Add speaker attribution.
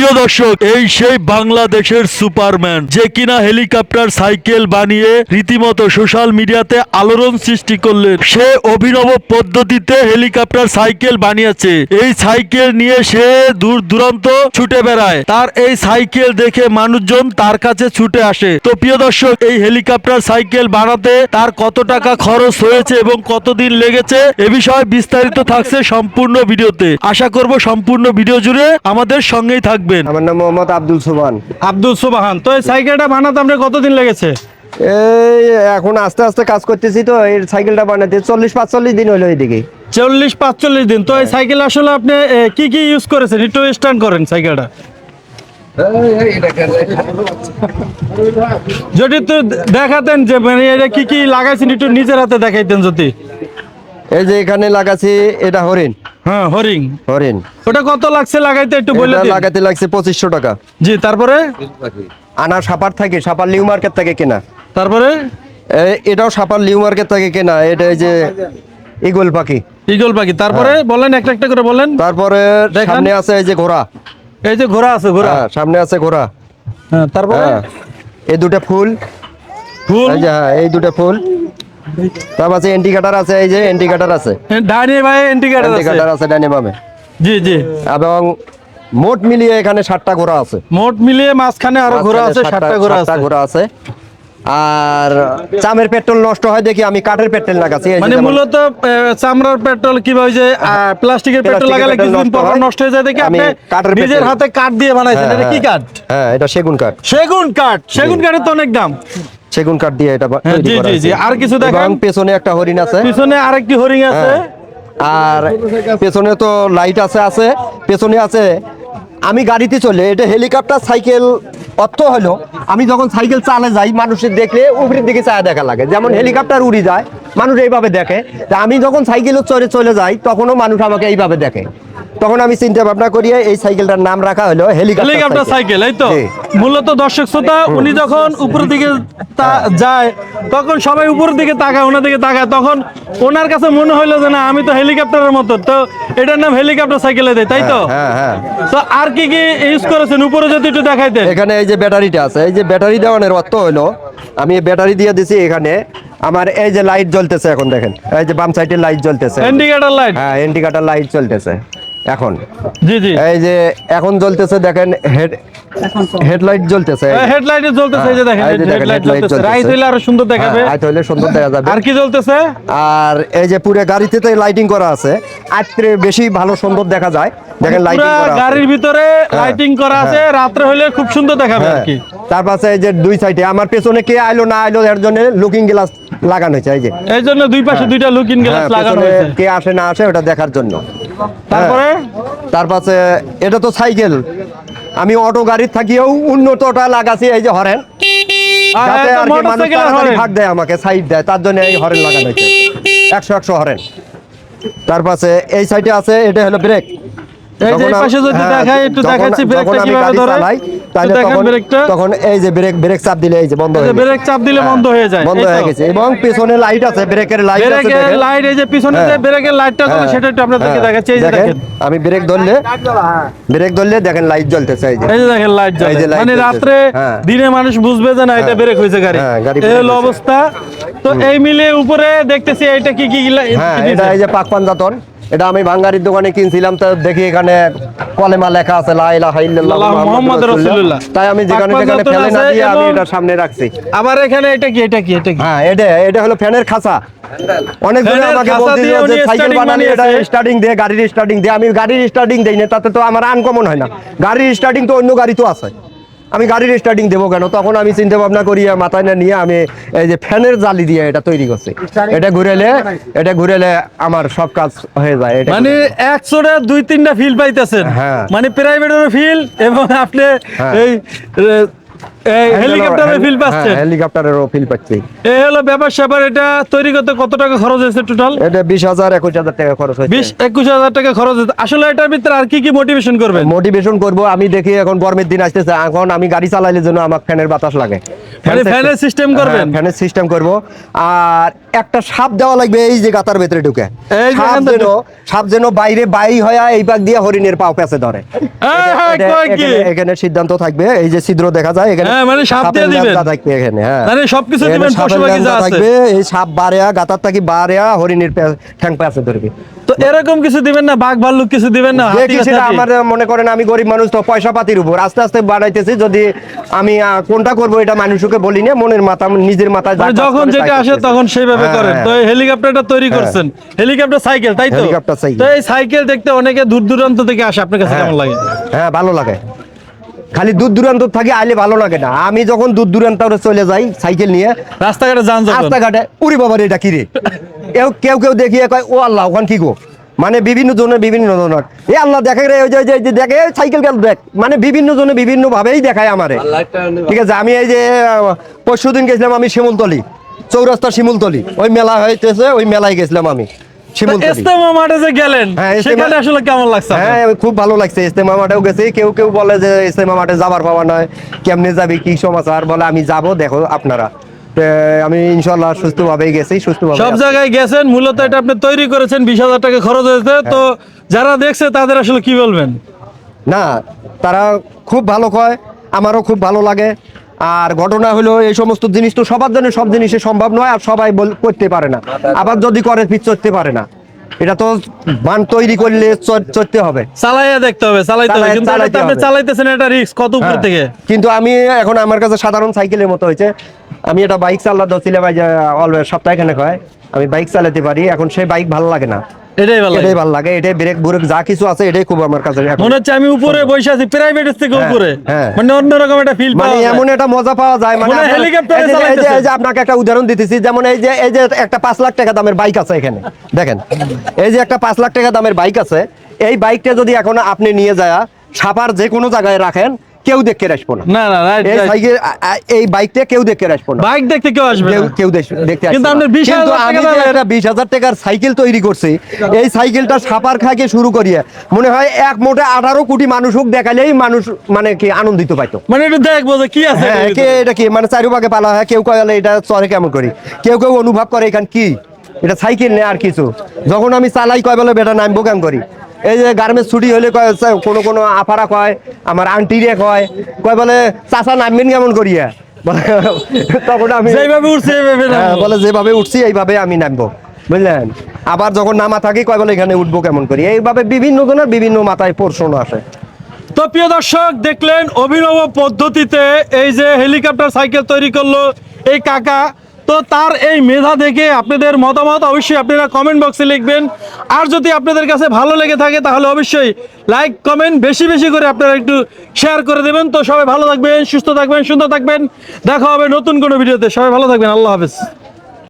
Speaker 1: প্রিয় দর্শক, এই সেই বাংলাদেশের সুপারম্যান, যে কিনা হেলিকপ্টার, সাইকেল বানিয়ে রীতিমতো সোশ্যাল মিডিয়াতে আলোড়ন সৃষ্টি করলেন। সে অভিনব পদ্ধতিতে হেলিকপ্টার, সাইকেল বানিয়েছে। এই সাইকেল নিয়ে সে দূর দূরান্ত ছুটে বেড়ায়। তার এই সাইকেল দেখে মানুষজন তার কাছে ছুটে আসে। তো প্রিয় দর্শক, এই হেলিকপ্টার, সাইকেল বানাতে তার কত টাকা খরচ হয়েছে এবং কতদিন লেগেছে, এ বিষয়ে বিস্তারিত থাকছে সম্পূর্ণ ভিডিওতে। আশা করব সম্পূর্ণ ভিডিও জুড়ে আমাদের সঙ্গেই থাকবেন
Speaker 2: আমার নাম মোহাম্মদ আব্দুল সুবান
Speaker 3: আব্দুল সুবাহান তো এই সাইকেলটা বানাতে আমরা কতদিন লেগেছে?
Speaker 2: এই এখন আস্তে আস্তে কাজ করতেছি তো এই সাইকেলটা বানাতে চল্লিশ পাঁচচল্লিশ দিন হলো এইদিকে।
Speaker 3: চল্লিশ পাঁচচল্লিশ দিন তো এই সাইকেল আসলে আপনি কি কি ইউজ করেছেন? একটু স্ট্যান্ড করেন সাইকেলটা। যদি তো দেখাতেন যে মানে এটা কি কি লাগাইছেন একটু নিজের হাতে দেখাইতেন যদি।
Speaker 2: এই যে এখানে লাগাছি এটা হরিণ।
Speaker 3: হ্যাঁ হরিং
Speaker 2: হরিণ।
Speaker 3: ওটা কত লাগছে লাগাইতে একটু বলে দিন।
Speaker 2: লাগাতে লাগছে পঁচিশশো টাকা।
Speaker 3: জি তারপরে?
Speaker 2: আনা সাপার থাকে সাপার লিউ মার্কেট থেকে কেনা।
Speaker 3: তারপরে?
Speaker 2: এটাও সাপার লিউ মার্কেট থেকে কেনা। এটা এই যে ইগল পাখি।
Speaker 3: ইগল পাখি। তারপরে বলেন একটা একটা করে বলেন।
Speaker 2: তারপরে। সামনে আছে এই যে ঘোড়া।
Speaker 3: এই যে ঘোড়া আছে ঘোড়া।
Speaker 2: হ্যাঁ সামনে আছে ঘোড়া।
Speaker 3: হ্যাঁ তারপরে?
Speaker 2: হ্যাঁ। এই দুটা ফুল।
Speaker 3: ফুল?
Speaker 2: হ্যাঁ এই দুটা ফুল। তারপর আছে এন্টিকাটার আছে এই যে এন্টিকাটার আছে।
Speaker 3: ডাইনি ভাই আছে।
Speaker 2: এন্টিকাটার আছে ডাইনে বামে।
Speaker 3: জি জি।
Speaker 2: এবং মোট মিলিয়ে এখানে ঘোড়া আছে।
Speaker 3: মোট মিলিয়ে মাঝখানে আরও ঘোড়া আছে ঘোড়া আছে।
Speaker 2: ঘোড়া আছে। আর চামের পেট্রোল নষ্ট হয় দেখি আমি কাঠের পেট্রোল লাগাচ্ছি
Speaker 3: মানে মূলত চামড়ার পেট্রোল কীভাবে যে প্লাস্টিকের পেট্রোল লাগালে কিছুদিন পর নষ্ট হয়ে যায় দেখে
Speaker 2: আমি
Speaker 3: আপনি
Speaker 2: কাঠের
Speaker 3: নিজের হাতে কাঠ দিয়ে বানাইছেন
Speaker 2: হ্যাঁ,
Speaker 3: এটা কি
Speaker 2: হ্যাঁ।
Speaker 3: কাঠ?
Speaker 2: হ্যাঁ এটা সেগুন কাঠ।
Speaker 3: সেগুন কাঠ সেগুন কাঠের তো অনেক দাম।
Speaker 2: সেগুন কাঠ দিয়ে এটা
Speaker 3: হ্যাঁ, জি, জি, জি। আর কিছু দেখান।
Speaker 2: পেছনে একটা হরিণ আছে।
Speaker 3: পিছনে আরেকটি হরিং আছে।
Speaker 2: হ্যাঁ। আর পেছনে তো লাইট আছে আছে। পেছনে আছে। আমি গাড়িতে চলে এটা হেলিকপ্টার সাইকেল অর্থ হলো আমি যখন সাইকেল চালে যাই মানুষের দেখলে উপরের দিকে চায়া দেখা লাগে। যেমন হেলিকপ্টার উড়ি যায় মানুষ এইভাবে দেখে। আমি যখন সাইকেলও চড়ে চলে যাই তখনও মানুষ আমাকে এইভাবে দেখে। তখন আমি চিন্তা ভাবনা করিয়ে এই সাইকেলটার নাম রাখা হলো
Speaker 3: হেলিকপ্টার সাইকেল। এই তো। মূলত দর্শক শ্রোতা উনি যখন উপরের দিকে যায় তখন সবাই উপরের দিকে তাকায় ওনার দিকে তাকায়। তখন ওনার কাছে মনে হইল যে না আমি তো হেলিকপ্টারের মতো। তো এটার নাম হেলিকপ্টার সাইকেলে দেয় তাই তো?
Speaker 2: হ্যাঁ হ্যাঁ
Speaker 3: তো আর কি কি ইউজ করেছেন? উপরে যদি একটু দেখাইতে
Speaker 2: এখানে এই যে ব্যাটারিটা আছে এই যে ব্যাটারি দেওয়ানোর অর্থ হলো আমি ব্যাটারি দিয়ে দিছি এখানে। আমার এই যে লাইট জ্বলতেছে এখন দেখেন। এই যে বাম সাইডে লাইট জ্বলতেছে।
Speaker 3: ইন্ডিকেটর লাইট
Speaker 2: হ্যাঁ ইন্ডিকেটর লাইট চলতেছে এখন?
Speaker 3: জি জি।
Speaker 2: এই যে এখন জ্বলতেছে দেখেন হেড হেডলাইট জ্বলতেছে
Speaker 3: হেডলাইটে জ্বলতেছে এই যে দেখেন হেডলাইট জ্বলতেছে। রাইট হইলে আরও সুন্দর দেখাবে
Speaker 2: হ্যাঁ, হাইট হইলে সুন্দর দেখা যাবে।
Speaker 3: আর কি জ্বলতেছে?
Speaker 2: আর এই যে পুরো গাড়িতে তো লাইটিং করা আছে আত্রে বেশি ভালো সুন্দর দেখা যায়। দেখেন লাইটিং করা আছে।
Speaker 3: গাড়ির ভিতরে লাইটিং করা আছে রাত্রে হইলে খুব সুন্দর দেখাবে আর
Speaker 2: হ্যাঁ
Speaker 3: কি।
Speaker 2: তার পাশে এই যে দুই সাইডে আমার পেছনে কে আইলো না আইলো এর জন্য লুকিং গ্লাস লাগানো হয়েছে এই যে।
Speaker 3: এই জন্য দুই পাশে দুইটা লুকিং গ্লাস
Speaker 2: হ্যাঁ,
Speaker 3: লাগানো হয়েছে।
Speaker 2: কে আসে না আসে ওটা দেখার জন্য।
Speaker 3: তারপরে?
Speaker 2: তার পাশে এটা তো সাইকেল। আমি অটো গাড়ি থাকিও উন্নতটা লাগাছি এই যে হরেন।
Speaker 3: আর
Speaker 2: যাতে আর কি মানুষ তাড়াতাড়ি ভাগ দেয় আমাকে সাইড দেয়। তার জন্য এই হরেন লাগানো হয়েছে। একশো একশো হরেন। তার পাশে এই সাইডে আছে এটা হলো ব্রেক তখন
Speaker 3: ব্রেকটা।
Speaker 2: তখন এই যে ব্রেক ব্রেক চাপ দিলে এই যে বন্ধ হয়ে।
Speaker 3: ব্রেক চাপ দিলে বন্ধ হয়ে যায়
Speaker 2: বন্ধ হয়ে গেছে। এবং পেছনে লাইট আছে ব্রেকের লাইট আছে
Speaker 3: ব্রেকের লাইট এই যে পিছনে যে
Speaker 2: হ্যাঁ।
Speaker 3: ব্রেকের লাইটটা জ্বলে
Speaker 2: হ্যাঁ,
Speaker 3: সেটা একটু আপনাদেরকে
Speaker 2: হ্যাঁ,
Speaker 3: দেখাচ্ছি এই যে দেখেন
Speaker 2: আমি ব্রেক ধরলে ব্রেক ধরলে দেখেন লাইট জ্বলতেছে এই যে।
Speaker 3: এই যে দেখেন লাইট
Speaker 2: এই
Speaker 3: জ্বলে মানে
Speaker 2: হ্যাঁ।
Speaker 3: দিনে মানুষ বুঝবে যে না এটা
Speaker 2: হ্যাঁ।
Speaker 3: ব্রেক হয়েছে গাড়ি।
Speaker 2: হ্যাঁ,
Speaker 3: এই হলো অবস্থা। তো এই মিলে উপরে দেখতেছি এটা কি কি
Speaker 2: হ্যাঁ এটা এই যে পাক পাঞ্জাতন। এটা আমি ভাঙ্গারির দোকানে কিনছিলাম তো দেখি এখানে কলেমা লেখা আছে লা ইলাহা ইল্লাল্লাহ মুহাম্মাদুর রাসূলুল্লাহ। তাই আমি যেখানে যেখানে ফেলে না দিয়ে আমি এটা সামনে রাখছি।
Speaker 3: আবার এখানে এটা কি এটা কি এটা কি?
Speaker 2: হ্যাঁ এটা এটা হলো ফ্যানের খাঁচা। অনেক জনে আমাকে বলছিল যে সাইকেল বানালি এটা স্টার্টিং দিয়ে গাড়ির স্টার্টিং দিয়ে। আমি গাড়ির স্টার্টিং দেই না তাতে তো আমার আনকমন হয় না। গাড়ির স্টার্টিং তো অন্য গাড়ি তো আছে। আমি গাড়ির স্টার্টিং দেবো কেন? তখন আমি চিন্তা ভাবনা করি মাথায় না নিয়ে আমি এই যে ফ্যানের জালি দিয়ে এটা তৈরি করছি। এটা ঘুরেলে এটা ঘুরেলে আমার সব কাজ হয়ে যায়। এটা
Speaker 3: মানে একশোটা দুই তিনটা ফিল পাইতেছেন।
Speaker 2: হ্যাঁ।
Speaker 3: মানে প্রাইভেটের ফিল এবং আপনি
Speaker 2: হ্যাঁ।
Speaker 3: এই হেলিকপ্টারের ফিল পাচ্ছেন?
Speaker 2: হেলিকপ্টারেরও ফিল পাচ্ছি।
Speaker 3: এই হলো ব্যাপার স্যাপার এটা তৈরি করতে কত টাকা খরচ হয়েছে টোটাল
Speaker 2: এটা বিশ হাজার একুশ হাজার টাকা খরচ হয়েছে।
Speaker 3: বিশ একুশ হাজার টাকা খরচ হয়েছে। আসলে এটার ভিতরে আর কি কি মোটিভেশন করবেন?
Speaker 2: মোটিভেশন করব আমি দেখি এখন গরমের দিন আসতেছে এখন আমি গাড়ি চালাইলে জন্য আমার ফ্যানের বাতাস লাগে।
Speaker 3: মানে ফ্যানের সিস্টেম করবেন?
Speaker 2: ফ্যানের সিস্টেম করব। আর একটা সাপ দেওয়া লাগবে এই যে গাতার ভেতরে ঢুকে। সাপ যেন সাপ যেন বাইরে বাই হয়ে এই পাক দিয়ে হরিণের পাও পেঁচে ধরে।
Speaker 3: হ্যাঁ, হ্যাঁ,
Speaker 2: এখানে সিদ্ধান্ত থাকবে এই যে ছিদ্র দেখা যায় এখানে
Speaker 3: হ্যাঁ, মানে সাপ দিয়ে দিবেন।
Speaker 2: থাকবে এখানে হ্যাঁ
Speaker 3: মানে সবকিছু দিবেন, পশু পাখি যা আছে।
Speaker 2: এই সাপ বাড়েয়া গাতার থাকি বাড়েয়া হরিণের ঠ্যাং পেঁচে ধরবে
Speaker 3: তো এরকম কিছু দিবেন না বাঘ ভাল্লুক কিছু দিবেন না হাতি
Speaker 2: দেখি সেটা আমার মনে করেন আমি গরিব মানুষ তো পয়সা পাতির উপর আস্তে আস্তে বানাইতেছি যদি আমি কোনটা করব এটা মানুষকে বলি না মনের মাথা নিজের মাথায়
Speaker 3: মানে যখন যেটা আসে তখন সেইভাবে
Speaker 2: হ্যাঁ,
Speaker 3: করেন
Speaker 2: হ্যাঁ।
Speaker 3: তো এই হেলিকপ্টারটা তৈরি করছেন হেলিকপ্টার সাইকেল তাই তো
Speaker 2: হেলিকপ্টার সাইকেল।
Speaker 3: তো এই সাইকেল দেখতে অনেকে দূর দূরান্ত থেকে আসে আপনার কাছে
Speaker 2: হ্যাঁ।
Speaker 3: কেমন লাগে
Speaker 2: হ্যাঁ ভালো লাগে খালি দূর দূরান্ত থাকি আইলে ভালো লাগে না। আমি যখন দূর দূরান্ত চলে যাই সাইকেল নিয়ে
Speaker 3: রাস্তাঘাটে যান
Speaker 2: রাস্তাঘাটে উড়ি বাবার এটা কি রে? কেউ কেউ কেউ দেখিয়ে কয় ও আল্লাহ ওখান কি গো? মানে বিভিন্ন জনের বিভিন্ন ধরনের। এ আল্লাহ দেখে রে ওই যে- যে- দেখে সাইকেল গেল দেখ। মানে বিভিন্ন জনে বিভিন্ন ভাবেই দেখায় আমারে। ঠিক আছে আমি এই যে পরশু দিন গেছিলাম আমি শিমুলতলি চৌরাস্তা শিমুলতলি। ওই মেলা হইতেছে ওই মেলায় গেছিলাম আমি।
Speaker 3: ইস্তেমা মাঠে যে গেলেন
Speaker 2: হ্যাঁ,
Speaker 3: সেখানে আসলে কেমন লাগছে
Speaker 2: হ্যাঁ খুব ভালো লাগছে। ইস্তেমা মাঠেও গেছি কেউ কেউ বলে যে ইস্তেমা মাঠে যাবার পাওয়া নয়। কেমনে যাবি কি সমাচার? বলে আমি যাব দেখো আপনারা। আমি ইনশাল্লাহ সুস্থভাবেই গেছি সুস্থভাবে
Speaker 3: সব জায়গায় গেছেন মূলত এটা আপনি তৈরি করেছেন বিশ হাজার টাকা খরচ হয়েছে। তো যারা দেখছে তাদের আসলে কি বলবেন?
Speaker 2: না তারা খুব ভালো কয় আমারও খুব ভালো লাগে। আর ঘটনা হলো এই সমস্ত জিনিস তো সবার জন্য সব জিনিসে সম্ভব নয় আর সবাই করতে পারে না। আবার যদি করে পিছ চড়তে পারে না। এটা তো মান তৈরি করলে চড়- চড়তে হবে।
Speaker 3: চালাইয়া দেখতে হবে চালাইতে হবে। কিন্তু আপনি চালাইতেছেন এটা রিস্ক কত উপর
Speaker 2: হ্যাঁ।
Speaker 3: থেকে?
Speaker 2: কিন্তু আমি এখন আমার কাছে সাধারণ সাইকেলের মতো হয়েছে। আমি এটা বাইক চালাতে ছিলাম ভাই অলওয়েজ সপ্তাহখানেক হয়। আমি বাইক চালাতে পারি এখন সেই বাইক ভালো লাগে না।
Speaker 3: এটাই ভালো
Speaker 2: এটাই ভালো লাগে এটাই ব্রেক বুরেক যা কিছু আছে এটাই খুব আমার কাছে
Speaker 3: মনে হচ্ছে আমি উপরে বসে আছি প্রাইভেট থেকে
Speaker 2: হ্যাঁ,
Speaker 3: উপরে।
Speaker 2: হ্যাঁ।
Speaker 3: মানে অন্যরকম একটা ফিল
Speaker 2: মানে এমন একটা মজা পাওয়া যায় মানে
Speaker 3: হেলিকপ্টারে
Speaker 2: যে- এই যে- আপনাকে একটা উদাহরণ দিতেছি যেমন এই যে এই যে একটা পাঁচ লাখ টাকা দামের বাইক আছে এখানে। দেখেন এই যে একটা পাঁচ লাখ টাকা দামের বাইক আছে এই বাইকটা যদি এখন আপনি নিয়ে যায় সাপার যে কোনো জায়গায় রাখেন কেউ দেখে আসব না।
Speaker 3: না না
Speaker 2: এই সাইকেল এই বাইকটা কেউ দেখে আসব না।
Speaker 3: বাইক দেখতে কেউ আসবে
Speaker 2: কেউ। কেউ দেখ- দেখতে আসবে
Speaker 3: কিন্তু। আপনার 20,000
Speaker 2: কিন্তু
Speaker 3: টাকা
Speaker 2: হাজার টাকার সাইকেল তৈরি করছি এই সাইকেলটা সাপার খাকে শুরু করিয়ে মনে হয় এক মোটে আঠারো কোটি মানুষ হোক দেখালেই মানুষ মানে কি আনন্দিত পাইতো।
Speaker 3: মানে একটু দেখব যে কি আছে
Speaker 2: হ্যাঁ কে এটা কি? মানে চারিভাগে পালা হয় কেউ কয়ে এটা চরে কেমন করি? কেউ কেউ অনুভব করে এখান কি? এটা সাইকেল নেই আর কিছু? যখন আমি চালাই কয় বলে বেটা নামবো কেমন করি? এই যে গার্মেন্টস ছুটি হলে কয় কোনো কোনো আপারা কয় আমার আন্টিরে কয় কয় বলে চাচা নামবেন কেমন করিয়া বলে তখন আমি
Speaker 3: যেইভাবে উঠছে
Speaker 2: হ্যাঁ, বলে যেভাবে উঠছি এইভাবে আমি নামবো। বুঝলেন? আবার যখন নামা থাকি কয় বলে এখানে উঠবো কেমন করি? এইভাবে বিভিন্ন জনের বিভিন্ন মাথায় প্রশ্ন আসে।
Speaker 3: তো প্রিয় দর্শক দেখলেন অভিনব পদ্ধতিতে এই যে হেলিকপ্টার সাইকেল তৈরি করল এই কাকা। তো তার এই মেধা থেকে আপনাদের মতামত অবশ্যই আপনারা কমেন্ট বক্সে লিখবেন। আর যদি আপনাদের কাছে ভালো লেগে থাকে, তাহলে অবশ্যই লাইক কমেন্ট বেশি বেশি করে আপনারা একটু শেয়ার করে দেবেন। তো সবাই ভালো থাকবেন, সুস্থ থাকবেন, সুন্দর থাকবেন। দেখা হবে নতুন কোনো ভিডিওতে। সবাই ভালো থাকবেন। আল্লাহ হাফেজ।